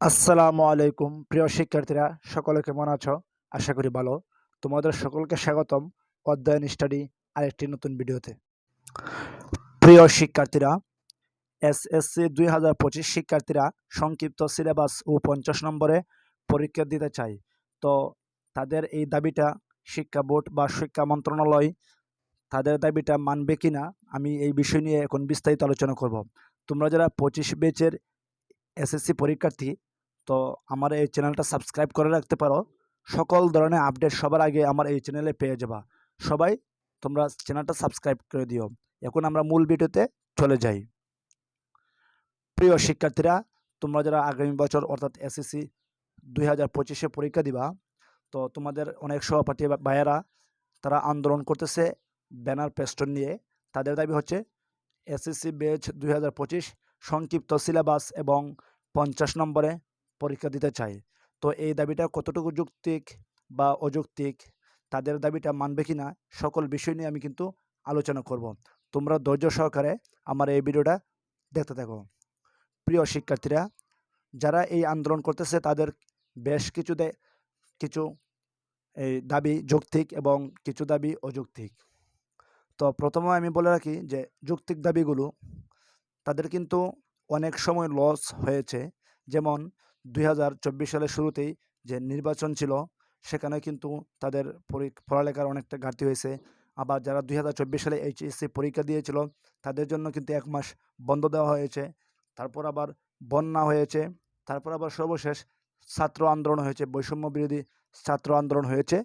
আসসালামু আলাইকুম, প্রিয় শিক্ষার্থীরা, সকলে কেমন আছো? আশা করি ভালো। তোমাদের সকলকে স্বাগতম অধ্যয়ন স্টাডি আরেকটি নতুন ভিডিওতে। প্রিয় শিক্ষার্থীরা, এসএসসি দুই হাজার পঁচিশ শিক্ষার্থীরা সংক্ষিপ্ত সিলেবাস ও পঞ্চাশ নম্বরে পরীক্ষা দিতে চায় তো তাদের এই দাবিটা শিক্ষা বোর্ড বা শিক্ষা মন্ত্রণালয় তাদের দাবিটা মানবে কি না আমি এই বিষয় নিয়ে এখন বিস্তারিত আলোচনা করব। তোমরা যারা পঁচিশ বেচের এসএসসি পরীক্ষার্থী তো আমার এই চ্যানেলটা সাবস্ক্রাইব করে রাখতে পারো। সকল ধরনের আপডেট সবার আগে আমার এই চ্যানেলে পেয়ে যাবা। সবাই তোমরা চ্যানেলটা সাবস্ক্রাইব করে দিও। এখন আমরা মূল ভিডিওতে চলে যাই। প্রিয় শিক্ষার্থীরা, তোমরা যারা আগামী বছর অর্থাৎ এসএসসি দুই হাজার পঁচিশে পরীক্ষা দিবা, তো তোমাদের অনেক সহপাঠী ভাইয়েরা তারা আন্দোলন করতেছে ব্যানার পেস্টন নিয়ে। তাদের দাবি হচ্ছে এসএসসি বেচ দুই হাজার পঁচিশ সংক্ষিপ্ত সিলেবাস এবং পঞ্চাশ নম্বরে পরীক্ষা দিতে চায়। তো এই দাবিটা কতটুকু যৌক্তিক বা অযৌক্তিক, তাদের দাবিটা মানবে কি না সকল বিষয় নিয়ে আমি কিন্তু আলোচনা করব। তোমরা ধৈর্য সহকারে আমার এই ভিডিওটা দেখতে থাকো। প্রিয় শিক্ষার্থীরা, যারা এই আন্দোলন করতেছে, তাদের বেশ কিছু কিছু এই দাবি যৌক্তিক এবং কিছু দাবি অযৌক্তিক। তো প্রথমে আমি বলে রাখি যে, যৌক্তিক দাবিগুলো তাদের কিন্তু অনেক সময় লস হয়েছে। যেমন দুই হাজার চব্বিশ সালের শুরুতেই যে নির্বাচন ছিল, সেখানে কিন্তু তাদের পড়ালেখার অনেকটা ঘাটতি হয়েছে। আবার যারা দুই হাজার চব্বিশ সালে এইচএসসি পরীক্ষা দিয়েছিল, তাদের জন্য কিন্তু এক মাস বন্ধ দেওয়া হয়েছে। তারপর আবার বন্যা হয়েছে, তারপর আবার সর্বশেষ ছাত্র আন্দোলন হয়েছে, বৈষম্য বিরোধী ছাত্র আন্দোলন হয়েছে।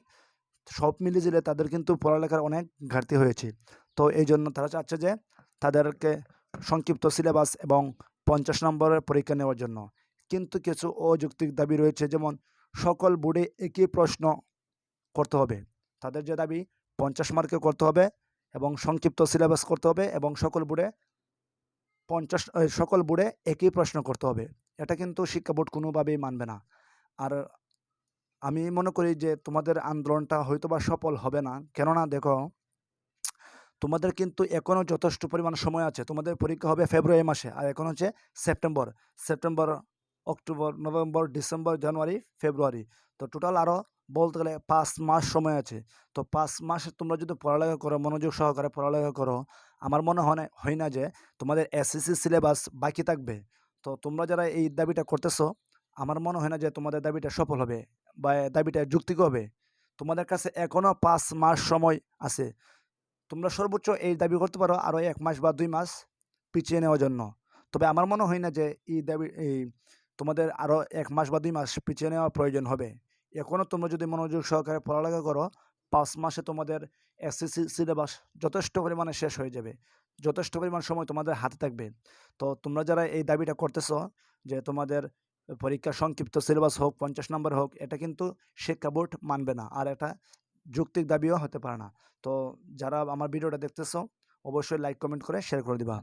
সব মিলিয়ে দিলে তাদের কিন্তু পড়ালেখার অনেক ঘাটতি হয়েছে। তো এই জন্য তারা চাচ্ছে যে তাদেরকে সংক্ষিপ্ত সিলেবাস এবং পঞ্চাশ নম্বরের পরীক্ষা নেওয়ার জন্য। কিন্তু কিছু অযৌক্তিক দাবি রয়েছে। যেমন, সকল বোর্ডে একই প্রশ্ন করতে হবে। তাদের যে দাবি, পঞ্চাশ মার্কে করতে হবে এবং সংক্ষিপ্ত সিলেবাস করতে হবে এবং সকল বোর্ডে পঞ্চাশ সকল বোর্ডে একই প্রশ্ন করতে হবে। এটা কিন্তু শিক্ষা বোর্ড কোনোভাবেই মানবে না। আর আমি মনে করি যে তোমাদের আন্দোলনটা হয়তো বা সফল হবে না। কেননা দেখো, তোমাদের কিন্তু এখনও যথেষ্ট পরিমাণ সময় আছে। তোমাদের পরীক্ষা হবে ফেব্রুয়ারি মাসে আর এখন হচ্ছে September. September October, November, December, January, February. তো টোটাল আরও বলতে গেলে পাঁচ মাস সময় আছে। তো পাঁচ মাস তোমরা যদি পড়ালেখা করো, মনোযোগ সহকারে পড়ালেখা করো, আমার মনে হয় না হয় না যে তোমাদের এসএসসি সিলেবাস বাকি থাকবে। তো তোমরা যারা এই দাবিটা করতেছো, আমার মনে হয় না যে তোমাদের দাবিটা সফল হবে বা দাবিটা যুক্তিক হবে তোমাদের কাছে এখনও পাঁচ মাস সময় আছে। তোমরা সর্বোচ্চ এই দাবি করতে পারো আরও এক মাস বা দুই মাস পিছিয়ে নেওয়ার জন্য। তবে আমার মনে হয় না যে এই দাবি, এই তোমাদের আরও এক মাস বা দুই মাস পিছিয়ে নেওয়া প্রয়োজন হবে। এখনও তোমরা যদি মনোযোগ সহকারে পড়ালেখা করো, পাঁচ মাসে তোমাদের এসএসসি সিলেবাস যথেষ্ট পরিমাণে শেষ হয়ে যাবে। যথেষ্ট পরিমাণ সময় তোমাদের হাতে থাকবে। তো তোমরা যারা এই দাবিটা করতেছো যে তোমাদের পরীক্ষা সংক্ষিপ্ত সিলেবাস হোক, পঞ্চাশ নম্বর হোক, এটা কিন্তু শিক্ষা বোর্ড মানবে না। আর এটা যৌক্তিক দাবিও হতে পারে না। তো যারা আমার ভিডিওটা দেখতেছো, অবশ্যই লাইক কমেন্ট করে শেয়ার করে দিবা।